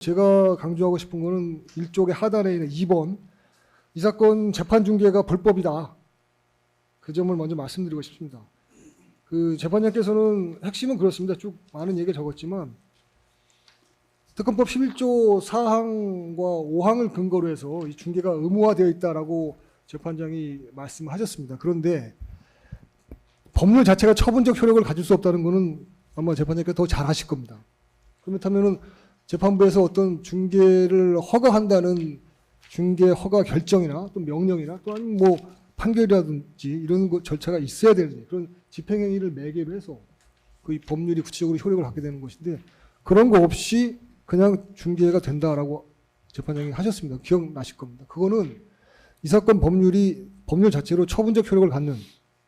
제가 강조하고 싶은 거는 일종의 하단에 있는 2번 이 사건 재판 중계가 불법이다. 그 점을 먼저 말씀드리고 싶습니다. 그 재판장께서는 핵심은 그렇습니다. 쭉 많은 얘기 적었지만 특검법 11조 4항과 5항을 근거로 해서 이 중계가 의무화되어 있다라고 재판장이 말씀하셨습니다. 그런데 법률 자체가 처분적 효력을 가질 수 없다는 것은 아마 재판장께서 더 잘 아실 겁니다. 그렇다면은 재판부에서 어떤 중계를 허가한다는 중계 허가 결정이나 또 명령이나 또 아니면 뭐 판결이라든지 이런 거 절차가 있어야 되는 그런 집행행위를 매개로 해서 그이 법률이 구체적으로 효력을 갖게 되는 것인데 그런 거 없이 그냥 중계가 된다라고 재판장이 하셨습니다. 기억나실 겁니다. 그거는 이 사건 법률이 법률 자체로 처분적 효력을 갖는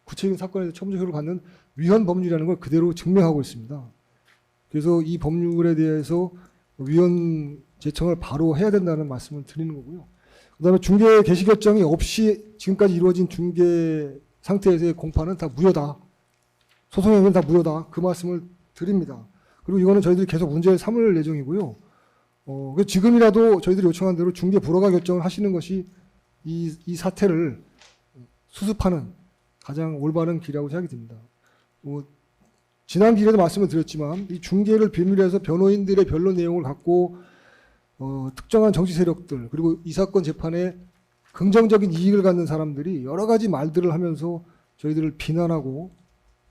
구체적인 사건에서 처분적 효력을 갖는 위헌 법률이라는 걸 그대로 증명하고 있습니다. 그래서 이 법률에 대해서 위헌 제청을 바로 해야 된다는 말씀을 드리는 거고요. 그다음에 중개 개시 결정이 없이 지금까지 이루어진 중개 상태에서의 공판은 다 무효다. 소송행위는 다 무효다. 그 말씀을 드립니다. 그리고 이거는 저희들이 계속 문제를 삼을 예정이고요. 어, 그 지금이라도 저희들이 요청한 대로 중개 불허가 결정을 하시는 것이 이, 이 사태를 수습하는 가장 올바른 길이라고 생각이 듭니다. 뭐, 지난 기회에도 말씀을 드렸지만 이 중계를 빌미로 해서 변호인들의 변론 내용을 갖고 어, 특정한 정치 세력들 그리고 이 사건 재판에 긍정적인 이익을 갖는 사람들이 여러 가지 말들을 하면서 저희들을 비난하고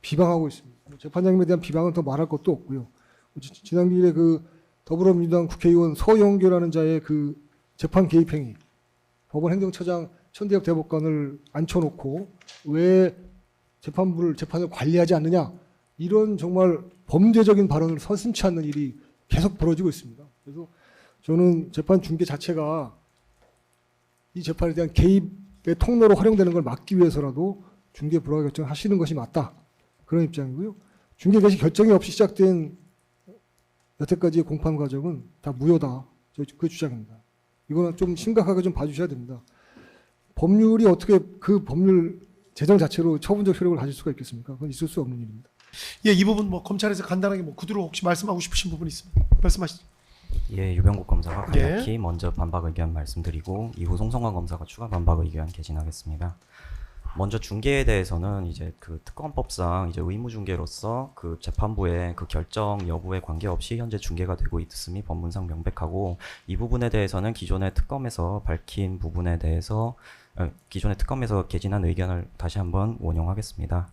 비방하고 있습니다. 뭐 재판장님에 대한 비방은 더 말할 것도 없고요. 지- 지난 기회에 그 더불어민주당 국회의원 서영교라는 자의 그 재판 개입 행위, 법원 행정처장 천대엽 대법관을 앉혀놓고 왜 재판부를 재판을 관리하지 않느냐 이런 정말 범죄적인 발언을 서슴치 않는 일이 계속 벌어지고 있습니다. 그래서 저는 재판 중계 자체가 이 재판에 대한 개입의 통로로 활용되는 걸 막기 위해서라도 중개 불허 결정을 하시는 것이 맞다. 그런 입장이고요. 중개 개시 결정이 없이 시작된 여태까지의 공판 과정은 다 무효다. 저- 그 주장입니다. 이거는 좀 심각하게 좀 봐주셔야 됩니다. 법률이 어떻게 그 법률 제정 자체로 처분적 효력을 가질 수가 있겠습니까? 그건 있을 수 없는 일입니다. 예, 이 부분 뭐 검찰에서 간단하게 뭐 구두로 혹시 말씀하고 싶으신 부분 있으면 말씀하시죠. 예, 유병국 검사가 예. 간략히 먼저 반박 의견 말씀드리고 이후 송성관 검사가 추가 반박 의견 개진하겠습니다. 먼저 중계에 대해서는 이제 그 특검법상 이제 의무 중계로서 그 재판부의 그 결정 여부에 관계없이 현재 중계가 되고 있음이 법문상 명백하고 이 부분에 대해서는 기존의 특검에서 밝힌 부분에 대해서 어, 기존의 특검에서 개진한 의견을 다시 한번 원용하겠습니다.